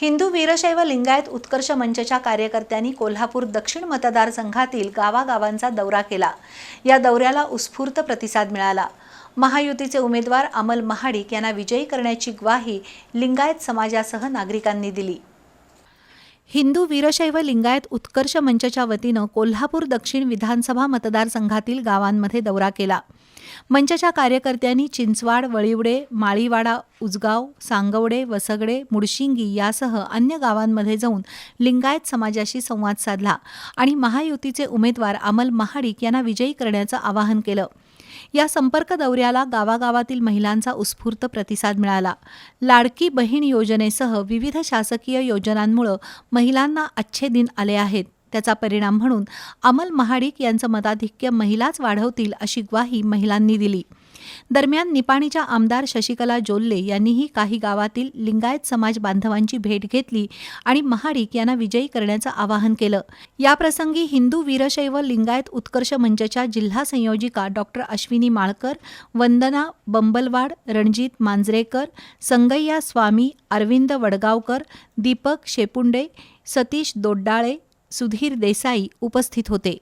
हिंदू वीरशैव लिंगायत उत्कर्ष मंचच्या कार्यकर्त्यांनी कोल्हापूर दक्षिण मतदारसंघातील गावागावांचा दौरा केला. या दौऱ्याला उत्स्फूर्त प्रतिसाद मिळाला. महायुतीचे उमेदवार अमल महाडिक यांना विजयी करण्याची ग्वाही लिंगायत समाजासह नागरिकांनी दिली. हिंदू वीरशैव लिंगायत उत्कर्ष मंचच्या वतीनं कोल्हापूर दक्षिण विधानसभा मतदारसंघातील गावांमध्ये दौरा केला. मंचच्या कार्यकर्त्यांनी चिंचवाड वळिवडे माळीवाडा उजगाव सांगवडे वसगडे मुडशिंगी यासह अन्य गावांमध्ये जाऊन लिंगायत समाजाशी संवाद साधला आणि महायुतीचे उमेदवार अमल महाडिक यांना विजयी करण्याचं आवाहन केलं. या संपर्क दौऱ्याला गावागावातील महिलांचा उत्स्फूर्त प्रतिसाद मिळाला. लाडकी बहीण योजनेसह विविध शासकीय योजनांमुळे महिलांना अच्छे दिन आले आहेत. त्याचा परिणाम म्हणून अमल महाडिक यांचं मताधिक्य महिलाच वाढवतील अशी ग्वाही महिलांनी दिली. दरम्यान निपाणीच्या आमदार शशिकला जोल्ले यांनीही काही गावातील लिंगायत समाज बांधवांची भेट घेतली आणि महाडिक यांना विजयी करण्याचं आवाहन केलं. याप्रसंगी हिंदू वीरशैव लिंगायत उत्कर्ष मंचच्या जिल्हा संयोजिका डॉक्टर अश्विनी माळकर वंदना बंबलवाड रणजित मांजरेकर संगय्या स्वामी अरविंद वडगावकर दीपक शेपुंडे सतीश दोड्डाळे सुधीर देसाई उपस्थित होते.